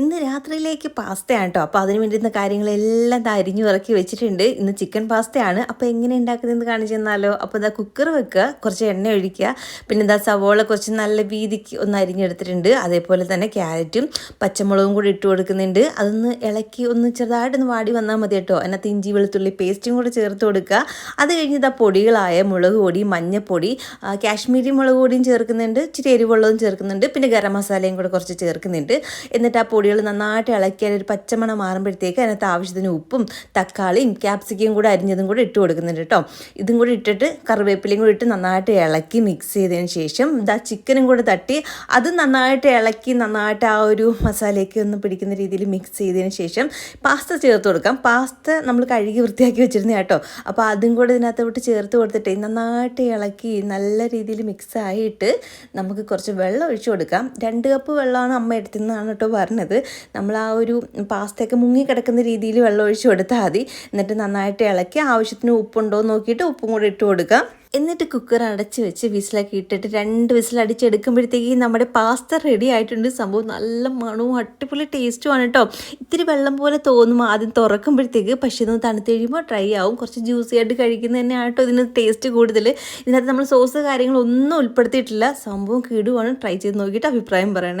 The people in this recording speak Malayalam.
ഇന്ന് രാത്രിയിലേക്ക് പാസ്തയാണ് കേട്ടോ അപ്പോൾ അതിന് വേണ്ടുന്ന കാര്യങ്ങളെല്ലാം അരിഞ്ഞു ഇറക്കി വെച്ചിട്ടുണ്ട്. ഇന്ന് ചിക്കൻ പാസ്തയാണ്. അപ്പോൾ എങ്ങനെ ഉണ്ടാക്കുന്നതെന്ന് കാണിച്ചു തന്നാലോ? അപ്പോൾ ഇതാ കുക്കർ വെക്കുക. കുറച്ച് എണ്ണ ഒഴിക്കുക. പിന്നെ എന്താ സവോള കുറച്ച് നല്ല വീതിക്ക് ഒന്ന് അരിഞ്ഞെടുത്തിട്ടുണ്ട്. അതേപോലെ തന്നെ ക്യാരറ്റും പച്ചമുളകും കൂടി ഇട്ട് കൊടുക്കുന്നുണ്ട്. അതൊന്ന് ഇളക്കി ഒന്ന് ചെറുതായിട്ടൊന്ന് വാടി വന്നാൽ മതി കേട്ടോ അതിനകത്ത് ഇഞ്ചി വെളുത്തുള്ളി പേസ്റ്റും കൂടി ചേർത്ത് കൊടുക്കുക. അത് കഴിഞ്ഞ് ഇതാ പൊടികളായ മുളക് പൊടി മഞ്ഞപ്പൊടി കാശ്മീരി മുളക് പൊടിയും ചേർക്കുന്നുണ്ട്. ഇച്ചിരി എരിവുള്ളതും ചേർക്കുന്നുണ്ട്. പിന്നെ ഗരം മസാലയും കൂടെ കുറച്ച് ചേർക്കുന്നുണ്ട്. എന്നിട്ട് ആ പൊടികൾ നന്നായിട്ട് ഇളക്കിയാൽ ഒരു പച്ചമണം മാറുമ്പോഴത്തേക്ക് അതിനകത്ത് ആവശ്യത്തിന് ഉപ്പും തക്കാളിയും ക്യാപ്സിക്കയും കൂടെ അരിഞ്ഞതും കൂടെ ഇട്ട് കൊടുക്കുന്നുണ്ട് കേട്ടോ. ഇതും കൂടി ഇട്ടിട്ട് കറിവേപ്പിലയും കൂടി ഇട്ട് നന്നായിട്ട് ഇളക്കി മിക്സ് ചെയ്തതിന് ശേഷം ഇതാ ചിക്കനും കൂടെ തട്ടി അത് നന്നായിട്ട് ഇളക്കി നന്നായിട്ട് ആ ഒരു മസാലയൊക്കെ ഒന്ന് പിടിക്കുന്ന രീതിയിൽ മിക്സ് ചെയ്തതിന് ശേഷം പാസ്ത ചേർത്ത് കൊടുക്കാം. പാസ്ത നമ്മൾ കഴുകി വൃത്തിയാക്കി വെച്ചിരുന്ന കേട്ടോ. അപ്പോൾ അതും കൂടെ ഇതിനകത്ത് വിട്ട് ചേർത്ത് കൊടുത്തിട്ട് നന്നായിട്ട് ഇളക്കി നല്ല രീതിയിൽ മിക്സ് ആയിട്ട് നമുക്ക് കുറച്ച് വെള്ളം ഒഴിച്ചു കൊടുക്കാം. രണ്ട് കപ്പ് വെള്ളമാണ് അമ്മ എടുത്തിരുന്നതാണ് കേട്ടോ പറഞ്ഞത്. നമ്മൾ ആ ഒരു പാസ്തയൊക്കെ മുങ്ങി കിടക്കുന്ന രീതിയിൽ വെള്ളം ഒഴിച്ച് കൊടുത്താൽ മതി. എന്നിട്ട് നന്നായിട്ട് ഇളക്കി ആവശ്യത്തിന് ഉപ്പുണ്ടോ നോക്കിയിട്ട് ഉപ്പും കൂടി ഇട്ട് കൊടുക്കുക. എന്നിട്ട് കുക്കർ അടച്ച് വെച്ച് വിസിലൊക്കെ ഇട്ടിട്ട് രണ്ട് വിസിൽ അടിച്ചെടുക്കുമ്പോഴത്തേക്ക് നമ്മുടെ പാസ്ത റെഡി ആയിട്ടുണ്ട്. സംഭവം നല്ല മണവും അടിപൊളി ടേസ്റ്റുമാണ് കേട്ടോ ഇത്തിരി വെള്ളം പോലെ തോന്നും ആദ്യം തുറക്കുമ്പോഴത്തേക്ക്. പക്ഷേ ഇതൊന്ന് തണുത്ത് കഴിയുമ്പോൾ ഡ്രൈ ആവും. കുറച്ച് ജ്യൂസി ആയിട്ട് കഴിക്കുന്നത് തന്നെയാണ് കേട്ടോ ഇതിന് ടേസ്റ്റ് കൂടുതൽ. ഇതിനകത്ത് നമ്മൾ സോസ് കാര്യങ്ങളൊന്നും ഉൾപ്പെടുത്തിയിട്ടില്ല. സംഭവം കിടുവാണ്. ട്രൈ ചെയ്ത് നോക്കിയിട്ട് അഭിപ്രായം പറയണേ.